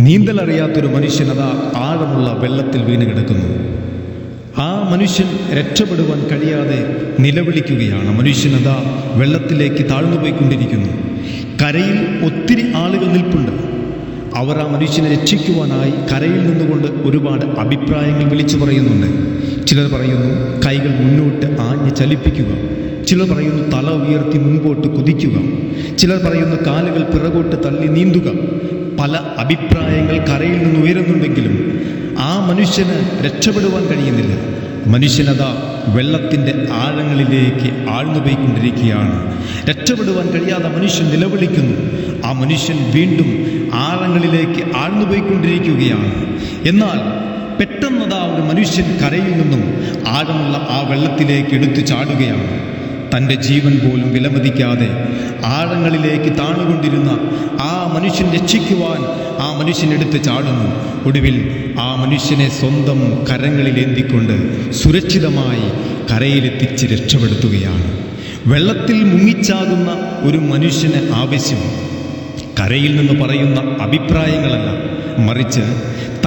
നീന്തലറിയാത്തൊരു മനുഷ്യൻ അതാ ആഴമുള്ള വെള്ളത്തിൽ വീണ് കിടക്കുന്നു. ആ മനുഷ്യൻ രക്ഷപ്പെടുവാൻ കഴിയാതെ നിലവിളിക്കുകയാണ്. മനുഷ്യൻ അതാ വെള്ളത്തിലേക്ക് താഴ്ന്നുപോയിക്കൊണ്ടിരിക്കുന്നു കരയിൽ ഒത്തിരി ആളുകൾ നിൽപ്പുണ്ട്. അവർ ആ മനുഷ്യനെ രക്ഷിക്കുവാനായി കരയിൽ നിന്നുകൊണ്ട് ഒരുപാട് അഭിപ്രായങ്ങൾ വിളിച്ചു പറയുന്നുണ്ട്. ചിലർ പറയുന്നു കൈകൾ മുന്നോട്ട് ആഞ്ഞ് ചലിപ്പിക്കുക. ചിലർ പറയുന്നു തല ഉയർത്തി മുൻപോട്ട് കുതിക്കുക. ചിലർ പറയുന്നു കാലുകൾ പിറകോട്ട് തള്ളി നീന്തുക. പല അഭിപ്രായങ്ങൾ കരയിൽ നിന്ന് ഉയരുന്നുണ്ടെങ്കിലും ആ മനുഷ്യന് രക്ഷപ്പെടുവാൻ കഴിയുന്നില്ല. മനുഷ്യനത വെള്ളത്തിന്റെ ആഴങ്ങളിലേക്ക് ആഴ്ന്നുപോയിക്കൊണ്ടിരിക്കുകയാണ് രക്ഷപ്പെടുവാൻ കഴിയാതെ മനുഷ്യൻ നിലവിളിക്കുന്നു. ആ മനുഷ്യൻ വീണ്ടും ആഴങ്ങളിലേക്ക് ആഴ്ന്നുപോയിക്കൊണ്ടിരിക്കുകയാണ് എന്നാൽ പെട്ടെന്നതാ ഒരു മനുഷ്യൻ കരയിൽ നിന്നും ആഴമുള്ള ആ വെള്ളത്തിലേക്ക് എടുത്തു ചാടുകയാണ്. തന്റെ ജീവൻ പോലും വിലമതിക്കാതെ ആഴങ്ങളിലേക്ക് താണുകൊണ്ടിരുന്ന ആ മനുഷ്യൻ രക്ഷിക്കുവാൻ ആ മനുഷ്യൻ എടുത്ത് ചാടുന്നു. ഒടുവിൽ ആ മനുഷ്യനെ സ്വന്തം കരങ്ങളിലേന്തിക്കൊണ്ട് സുരക്ഷിതമായി കരയിലെത്തിച്ച് രക്ഷപ്പെടുത്തുകയാണ്. വെള്ളത്തിൽ മുങ്ങിച്ചാകുന്ന ഒരു മനുഷ്യന് ആവശ്യം. കരയിൽ നിന്ന് പറയുന്ന അഭിപ്രായങ്ങളല്ല. മറിച്ച്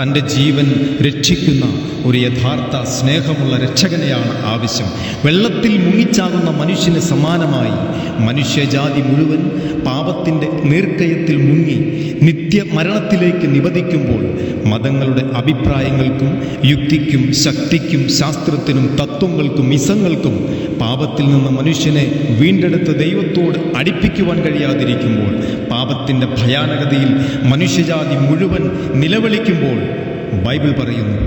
തന്റെ ജീവൻ രക്ഷിക്കുന്ന ഒരു യഥാർത്ഥ സ്നേഹമുള്ള രക്ഷകനെയാണ് ആവശ്യം. വെള്ളത്തിൽ മുങ്ങിച്ചാകുന്ന മനുഷ്യന് സമാനമായി. മനുഷ്യജാതി മുഴുവൻ പാപത്തിന്റെ നീർക്കയത്തിൽ മുങ്ങി. നിത്യ മരണത്തിലേക്ക് നിവദിക്കുമ്പോൾ മതങ്ങളുടെ അഭിപ്രായങ്ങൾക്കും യുക്തിക്കും ശക്തിക്കും ശാസ്ത്രത്തിനും തത്വങ്ങൾക്കും ഇസങ്ങൾക്കും പാപത്തിൽ നിന്ന് മനുഷ്യനെ വീണ്ടെടുത്ത് ദൈവത്തോട് അടുപ്പിക്കുവാൻ കഴിയാതിരിക്കുമ്പോൾ പാപത്തിന്റെ ഭയാനകതയിൽ മനുഷ്യജാതി മുഴുവൻ നിലവിളിക്കുമ്പോൾ ബൈബിൾ പറയുന്നു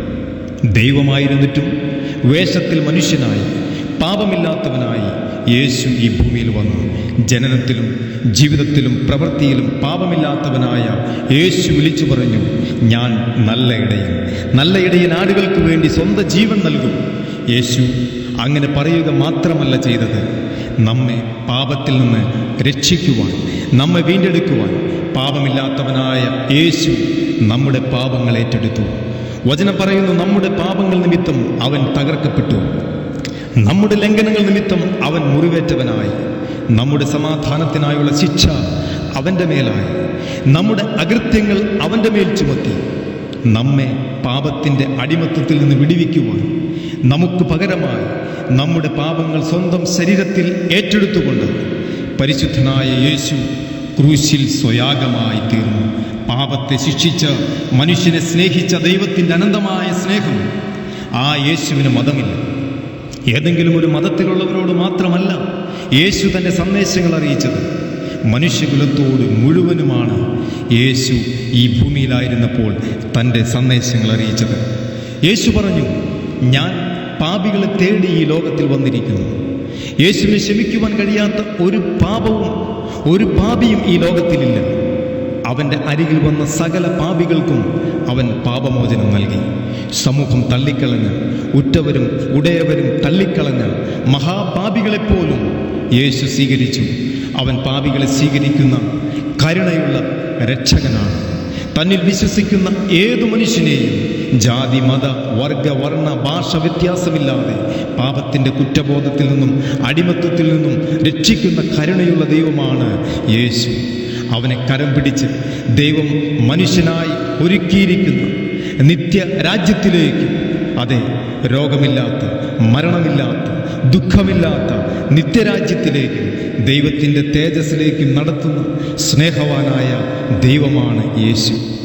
ദൈവമായിരുന്നിട്ടും വേഷത്തിൽ മനുഷ്യനായി പാപമില്ലാത്തവനായി യേശു ഈ ഭൂമിയിൽ വന്നു. ജനനത്തിലും ജീവിതത്തിലും പ്രവൃത്തിയിലും പാപമില്ലാത്തവനായ യേശു വിളിച്ചു പറഞ്ഞു ഞാൻ നല്ല ഇടയൻ. നല്ല ഇടയൻ ആടുകൾക്ക് വേണ്ടി സ്വന്തം ജീവൻ നൽകും. യേശു അങ്ങനെ പറയുക മാത്രമല്ല ചെയ്തത്. നമ്മെ പാപത്തിൽ നിന്ന് രക്ഷിക്കുവാൻ നമ്മെ വീണ്ടെടുക്കുവാൻ പാപമില്ലാത്തവനായ യേശു നമ്മുടെ പാപങ്ങൾ ഏറ്റെടുത്തു. വചനം പറയുന്നു നമ്മുടെ പാപങ്ങൾ നിമിത്തം അവൻ തകർക്കപ്പെട്ടു. നമ്മുടെ ലംഘനങ്ങൾ നിമിത്തം അവൻ മുറിവേറ്റവനായി. നമ്മുടെ സമാധാനത്തിനായുള്ള ശിക്ഷ അവന്റെ മേലായി. നമ്മുടെ അകൃത്യങ്ങൾ അവന്റെ മേൽ ചുമത്തി. നമ്മെ പാപത്തിന്റെ അടിമത്തത്തിൽ നിന്ന് വിടിവിക്കുവാൻ നമുക്ക് പകരമായി നമ്മുടെ പാപങ്ങൾ സ്വന്തം ശരീരത്തിൽ ഏറ്റെടുത്തുകൊണ്ട് പരിശുദ്ധനായ യേശു ക്രൂശിൽ സ്വയാഗമായി തീർന്നു. പാപത്തെ ശിക്ഷിച്ച് മനുഷ്യനെ സ്നേഹിച്ച ദൈവത്തിന്റെ അനന്തമായ സ്നേഹം ആ യേശുവിന് മതമില്ല. ഏതെങ്കിലും ഒരു മതത്തിലുള്ളവരോട് മാത്രമല്ല യേശു തന്റെ സന്ദേശങ്ങൾ അറിയിച്ചത്. മനുഷ്യകുലത്തോട് മുഴുവനുമാണ് യേശു ഈ ഭൂമിയിലായിരുന്നപ്പോൾ തന്റെ സന്ദേശങ്ങൾ അറിയിച്ചത്. യേശു പറഞ്ഞു ഞാൻ പാപികളെ തേടി ഈ ലോകത്തിൽ വന്നിരിക്കുന്നു. യേശുവിനെ ക്ഷമിക്കുവാൻ കഴിയാത്ത ഒരു പാപവും ഒരു പാപിയും ഈ ലോകത്തിലില്ല. അവന്റെ അരികിൽ വന്ന സകല പാപികൾക്കും അവൻ പാപമോചനം നൽകി. സമൂഹം തള്ളിക്കളഞ്ഞ് ഉറ്റവരും ഉടയവരും തള്ളിക്കളഞ്ഞ് മഹാപാപികളെപ്പോലും യേശു സ്വീകരിച്ചു. അവൻ പാപികളെ സ്വീകരിക്കുന്ന കരുണയുള്ള രക്ഷകനാണ്. തന്നിൽ വിശ്വസിക്കുന്ന ഏതു മനുഷ്യനെയും ജാതി മത വർഗ വർണ ഭാഷ വ്യത്യാസമില്ലാതെ പാപത്തിന്റെ കുറ്റബോധത്തിൽ നിന്നും അടിമത്വത്തിൽ നിന്നും രക്ഷിക്കുന്ന കരുണയുള്ള ദൈവമാണ് യേശു. അവനെ കരം പിടിച്ച് ദൈവം മനുഷ്യനായി ഒരുക്കിയിരിക്കുന്ന. നിത്യ രാജ്യത്തിലേക്ക്. അതെ രോഗമില്ലാത്ത മരണമില്ലാത്ത ദുഃഖമില്ലാത്ത നിത്യരാജ്യത്തിലേക്ക് ദൈവത്തിന്റെ തേജസ്സിലേക്ക് നടത്തുന്ന സ്നേഹവാനായ ദൈവമാണ് യേശു.